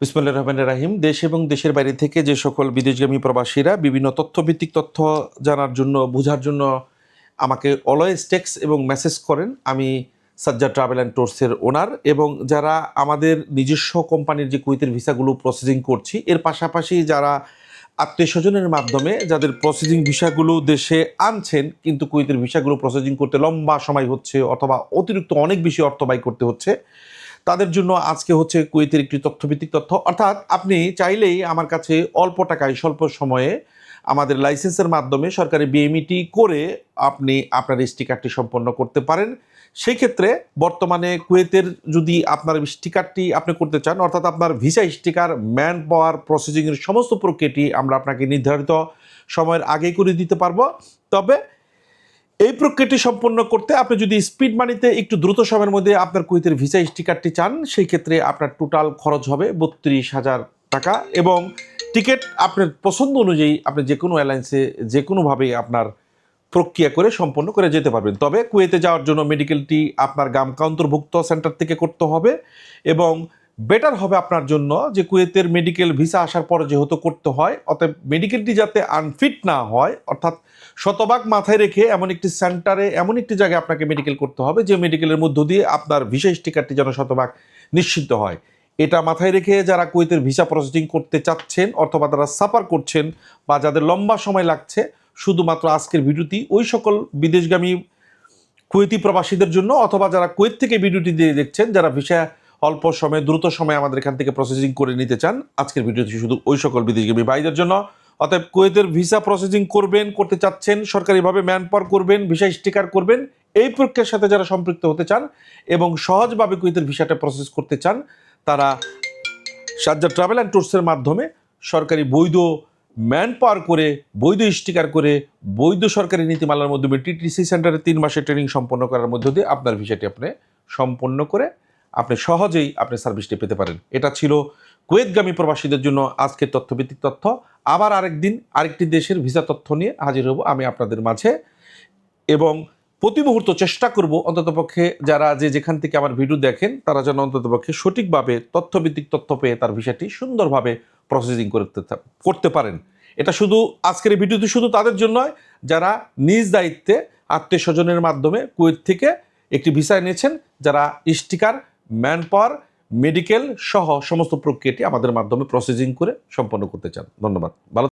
বিসমুল্লাহ রহমান রাহিম। দেশ এবং দেশের বাইরে থেকে যে সকল বিদেশগামী প্রবাসীরা বিভিন্ন তথ্যভিত্তিক তথ্য জানার জন্য, বোঝার জন্য আমাকে অলওয়েজ টেক্স এবং মেসেজ করেন। আমি সাজ্জা ট্রাভেল অ্যান্ড ট্যুরসের ওনার এবং যারা আমাদের নিজস্ব কোম্পানির যে কুইতের ভিসাগুলো প্রসেসিং করছি, এর পাশাপাশি যারা আত্মীয় স্বজনের মাধ্যমে যাদের প্রসেসিং ভিসাগুলো দেশে আনছেন, কিন্তু কুইতের ভিসাগুলো প্রসেসিং করতে লম্বা সময় হচ্ছে অথবা অতিরিক্ত অনেক বেশি অর্থ ব্যয় করতে হচ্ছে তাদের জন্য আজকে হচ্ছে কুয়েতের একটি তথ্যভিত্তিক তথ্য। অর্থাৎ আপনি চাইলেই আমার কাছে অল্প টাকায়, স্বল্প সময়ে আমাদের লাইসেন্সের মাধ্যমে সরকারি বিএমইটি করে আপনি আপনার স্টিকারটি সম্পন্ন করতে পারেন। সেই ক্ষেত্রে বর্তমানে কুয়েতের যদি আপনার স্টিকারটি আপনি করতে চান, অর্থাৎ আপনার ভিসা স্টিকার ম্যান পাওয়ার প্রসেসিংয়ের সমস্ত প্রক্রিয়াটি আমরা আপনাকে নির্ধারিত সময়ের আগেই করে দিতে পারব। তবে এই প্রক্রিয়াটি সম্পন্ন করতে আপনি যদি স্পিড মানিতে একটু দ্রুত সময়ের মধ্যে আপনার কুইতের ভিসা স্টিকারটি চান, সেই ক্ষেত্রে আপনার টোটাল খরচ হবে বত্রিশ হাজার টাকা এবং টিকিট আপনার পছন্দ অনুযায়ী আপনি যে কোনো এয়ারলাইন্সে যে কোনোভাবে আপনার প্রক্রিয়া করে সম্পন্ন করে যেতে পারবেন। তবে কুয়েতে যাওয়ার জন্য মেডিকেলটি আপনার গামকা অন্তর্ভুক্ত সেন্টার থেকে করতে হবে এবং বেটার হবে আপনার জন্য যে কুয়েতের মেডিকেল ভিসা আসার পর যেহেতু করতে হয়, অতএব মেডিকেলটি যাতে আনফিট না হয়, অর্থাৎ শতভাগ মাথায় রেখে এমন একটি সেন্টারে এমন একটি জায়গায় আপনাকে মেডিকেল করতে হবে যে মেডিকেলের মধ্য দিয়ে আপনার ভিসা স্টিকারটি যেন শতভাগ নিশ্চিত হয়। এটা মাথায় রেখে যারা কুয়েতের ভিসা প্রসেসিং করতে চাচ্ছেন অথবা তারা সাফার করছেন বা যাদের লম্বা সময় লাগছে, শুধুমাত্র আজকের ভিডিওটি ওই সকল বিদেশগামী কুয়েতি প্রবাসীদের জন্য অথবা যারা কুয়েত থেকে ভিডিওটি দিয়ে দেখছেন, যারা ভিসা অল্প সময়ে, দ্রুত সময়ে আমাদের এখান থেকে প্রসেসিং করে নিতে চান। আজকের ভিডিওটি শুধু ওই সকল বিদেশগামী ভাইদের জন্য। অতএব কুয়েতের ভিসা প্রসেসিং করবেন, করতে চাচ্ছেন, সরকারিভাবে ম্যান পাওয়ার করবেন, ভিসা স্টিকার করবেন, এই প্রক্রিয়ার সাথে যারা সম্পৃক্ত হতে চান এবং সহজভাবে কুয়েতের ভিসাটা প্রসেস করতে চান, তারা সাজ্জা ট্রাভেল অ্যান্ড ট্যুরসের মাধ্যমে সরকারি বৈধ ম্যান পাওয়ার করে, বৈধ স্টিকার করে, বৈধ সরকারি নীতিমালার মাধ্যমে টিটিসি সেন্টারে তিন মাসের ট্রেনিং সম্পন্ন করার মধ্য দিয়ে আপনার ভিসাটি আপনি সম্পন্ন করে আপনি সহজেই আপনি সার্ভিসটি পেতে পারেন। এটা ছিল কুয়েতগামী প্রবাসীদের জন্য আজকের তথ্যভিত্তিক তথ্য। আবার আরেকদিন, আরেকটি দেশের ভিসা তথ্য নিয়ে হাজির হব আমি আপনাদের মাঝে। এবং প্রতি মুহূর্ত চেষ্টা করব অন্ততপক্ষে যারা যে যেখান থেকে আমার ভিডিও দেখেন, তারা যেন অন্ততপক্ষে সঠিকভাবে তথ্যভিত্তিক তথ্য পেয়ে তার ভিসাটি সুন্দরভাবে প্রসেসিং করতে করতে পারেন। এটা শুধু আজকের ভিডিওটি শুধু তাদের জন্য নয়, যারা নিজ দায়িত্বে আত্মীয় স্বজনের মাধ্যমে কুয়েত থেকে একটি ভিসা নিয়েছেন যারা স্টিকার ম্যান পাওয়ার মেডিকেল সহ সমস্ত প্রক্রিয়াটি আমাদের মাধ্যমে প্রসেসিং করে সম্পন্ন করতে চান। ধন্যবাদ। ভালো